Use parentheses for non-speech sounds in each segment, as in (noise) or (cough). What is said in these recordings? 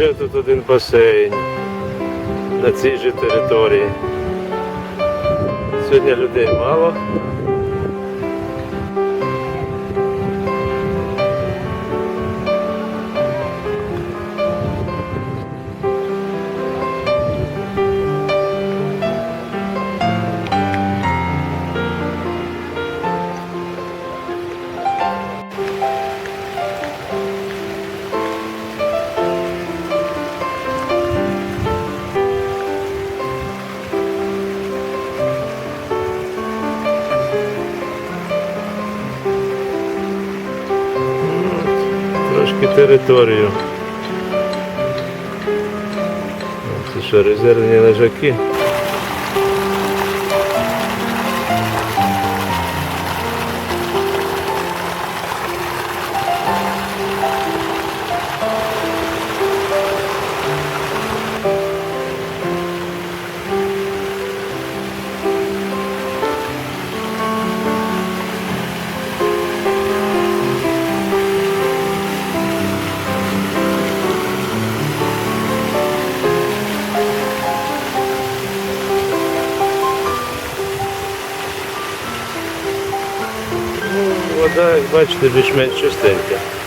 ще тут один басейн на цій же території. Сьогодні людей мало. Територію. Це що, резервні лежаки? 2, 4 metry.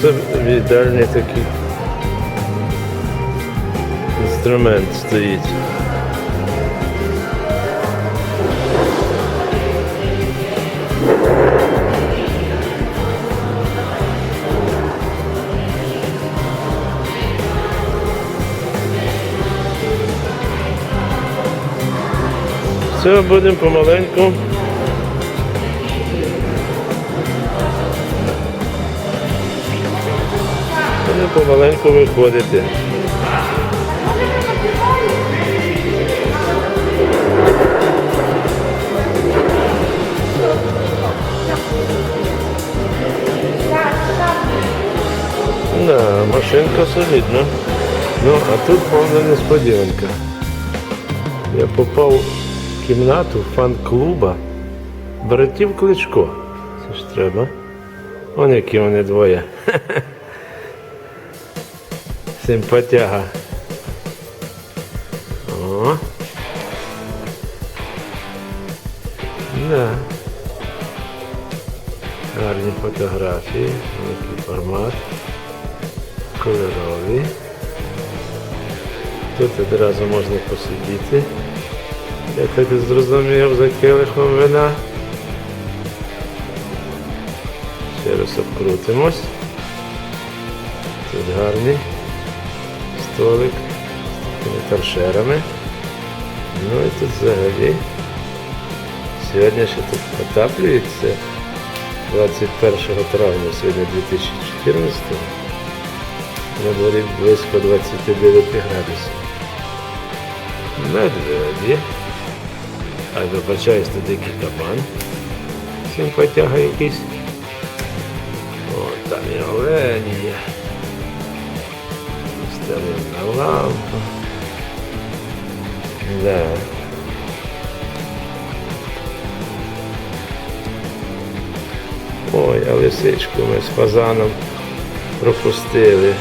Це віддальний такий інструмент стоїть. Все, будемо помаленьку. Помаленьку виходити. Да, машинка солідна. Ну, а тут повна несподіванка. Я попав в кімнату фан-клуба братів Кличко. Це ж треба. Вон які вони двоє. (laughs) Симпатяга. О. Да. Гарні фотографії, великий формат, кольорові. Тут одразу можна посидіти. Я так зрозумів за келихом вина. Ще раз обкрутимось. Тут гарний столик торшерами. Ну і тут взагалі. Сьогодні ще тут отаплюється 21 травня, сьогодні 2014 на дворі близько 29 градусів. Медведі. А вибачаюсь, тут дикий кабан. Симпатяга якийсь. О, там і олені є. Старинна лампа. Да. Ой, а лисичку ми з фазаном пропустили.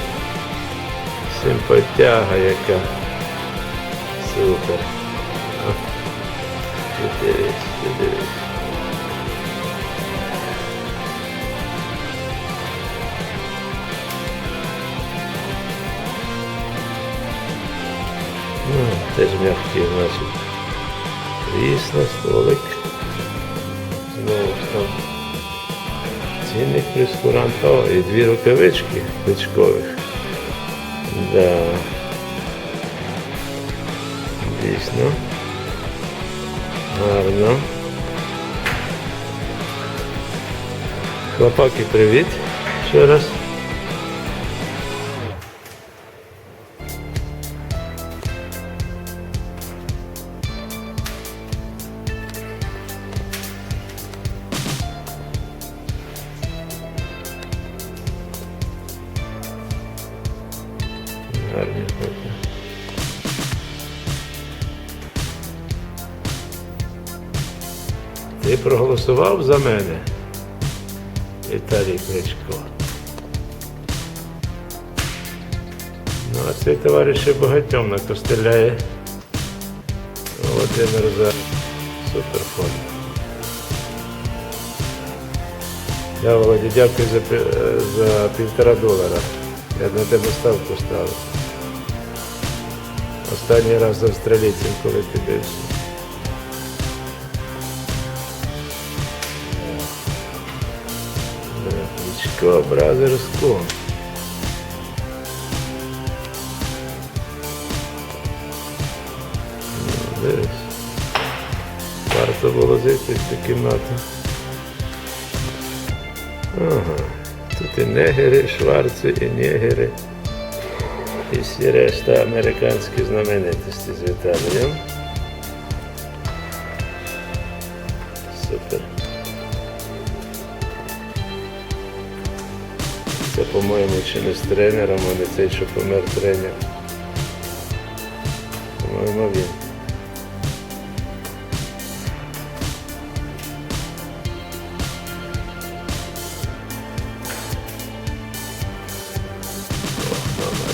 Симпатяга яка. Супер. Теж м'який, значить. Крісло, столик. Знову ж там. Цінник прескурант. О, і дві рукавички кличкових. Да. Дійсно. Гарно. Хлопаки, привіт. Ще раз. Ти проголосував за мене, Віталій Кличко. Ну, а цей товариш ще багатьом накостеляє. Володимир за суперфон. Я, Володя, дякую за, за півтора долара. Я на тебе ставку ставив. Останній раз з австралійцем, коли ти бився. Кличко, бразерсько. Ну, Дивись. Варто було зайти в цю кімнату. Ага. Тут і негери, шварци, і негери. І всі решта американські знаменитості з Віталієм. Це, по-моєму, чи не з тренером, а не цей, що помер тренер. По-моєму, він. Ох, мама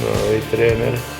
No hay trailer.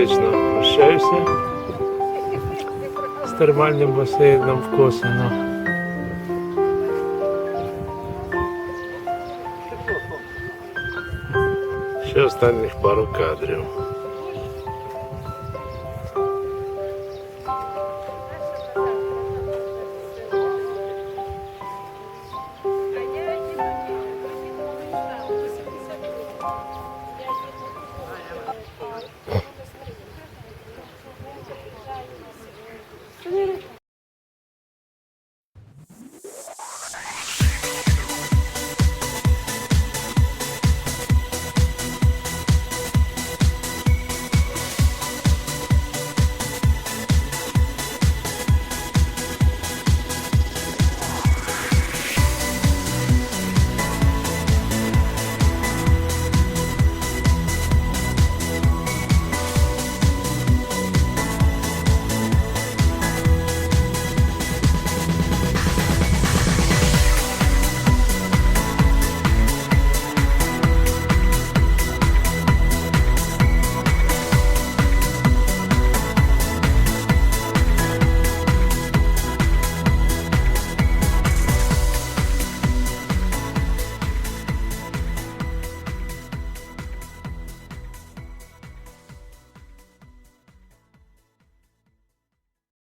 Фактично прощаюся з термальним басейном в Косино. Ще останніх пару кадрів.